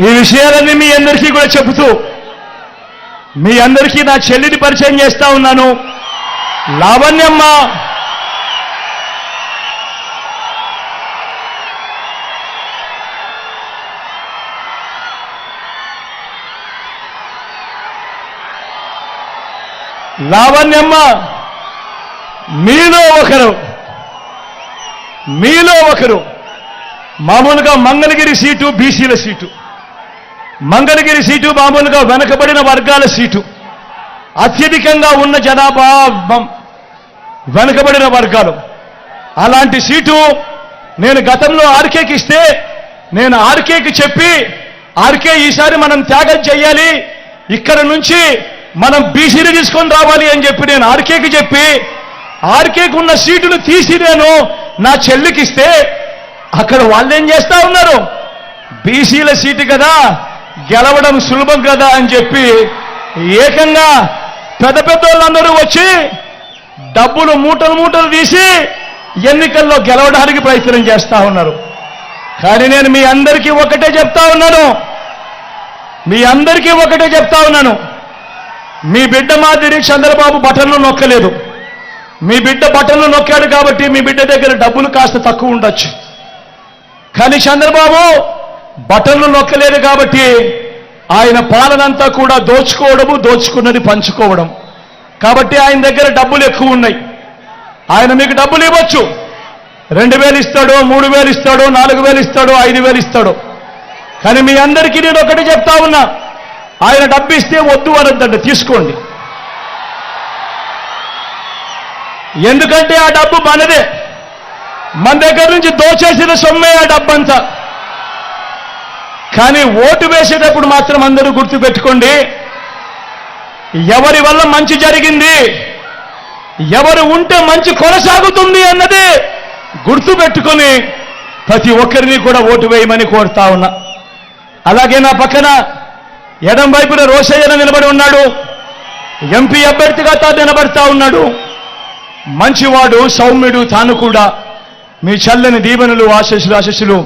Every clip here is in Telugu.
ఈ విషయాలన్నీ మీ అందరికీ కూడా చెబుతూ మీ అందరికీ నా చెల్లిని పరిచయం చేస్తా ఉన్నాను. లావణ్యమ్మ! లావణ్యమ్మ! మీలో ఒకరు. మీలో ఒకరు. మామూలుగా మంగళగిరి సీటు బీసీల సీటు. మంగళగిరి సీటు మామూలుగా వెనకబడిన వర్గాల సీటు. అత్యధికంగా ఉన్న జనాభా వెనకబడిన వర్గాలు. అలాంటి సీటు నేను గతంలో ఆర్కేకి ఇస్తే నేను ఆర్కేకి చెప్పి ఆర్కే ఈసారి మనం త్యాగం చేయాలి ఇక్కడ నుంచి మనం బీసీని తీసుకొని రావాలి అని చెప్పి నేను ఆర్కేకి చెప్పి ఆర్కేకి ఉన్న సీటును తీసి నేను నా చెల్లికిస్తే అక్కడ వాళ్ళు ఏం చేస్తా ఉన్నారు? బీసీల సీటు కదా. గెలవడం సులభం కదా అని చెప్పి ఏకంగా పెద్ద పెద్ద వాళ్ళందరూ వచ్చి డబ్బులు మూటలు మూటలు తీసి ఎన్నికల్లో గెలవడానికి ప్రయత్నం చేస్తా ఉన్నారు. కానీ నేను మీ అందరికీ ఒకటే చెప్తా ఉన్నాను. మీ అందరికీ ఒకటే చెప్తా ఉన్నాను. మీ బిడ్డ మాదిరి చంద్రబాబు బటన్లు నొక్కలేదు. మీ బిడ్డ బటన్లు నొక్కాడు కాబట్టి మీ బిడ్డ దగ్గర డబ్బులు కాస్త తక్కువ ఉండొచ్చు. కానీ చంద్రబాబు బటన్లు నొక్కలేదు కాబట్టి ఆయన పాలనంతా కూడా దోచుకోవడము దోచుకున్నది పంచుకోవడం. కాబట్టి ఆయన దగ్గర డబ్బులు ఎక్కువ ఉన్నాయి. ఆయన మీకు డబ్బులు ఇవ్వచ్చు. రెండు వేలు ఇస్తాడో మూడు వేలు ఇస్తాడో నాలుగు వేలు ఇస్తాడో ఐదు వేలు ఇస్తాడో. కానీ మీ అందరికీ నేను ఒకటి చెప్తా ఉన్నా. ఆయన డబ్బు ఇస్తే వద్దు అనద్దండి తీసుకోండి. ఎందుకంటే ఆ డబ్బు మనదే. మన దగ్గర నుంచి దోచేసిన సొమ్మే ఆ డబ్బంతా. కానీ ఓటు వేసేటప్పుడు మాత్రం అందరూ గుర్తుపెట్టుకోండి ఎవరి వల్ల మంచి జరిగింది? ఎవరు ఉంటే మంచి కొనసాగుతుంది అన్నది గుర్తుపెట్టుకొని ప్రతి ఒక్కరిని కూడా ఓటు వేయమని కోరుతా ఉన్నా. అలాగే నా పక్కన ఎడం వైపున రోషయ్యన నిలబడి ఉన్నాడు. ఎంపీ అభ్యర్థిగా తాను నిలబడతా ఉన్నాడు. మంచివాడు సౌమ్యుడు తాను కూడా మీ చల్లని దీవెనలు ఆశస్సులు ఆశస్సులు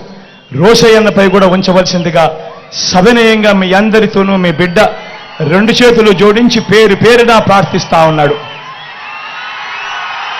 రోషయ్యన్నపై కూడా ఉంచవలసిందిగా సవినయంగా మీ అందరితోనూ మీ బిడ్డ రెండు చేతులు జోడించి పేరు పేరున ప్రార్థిస్తా ఉన్నాడు.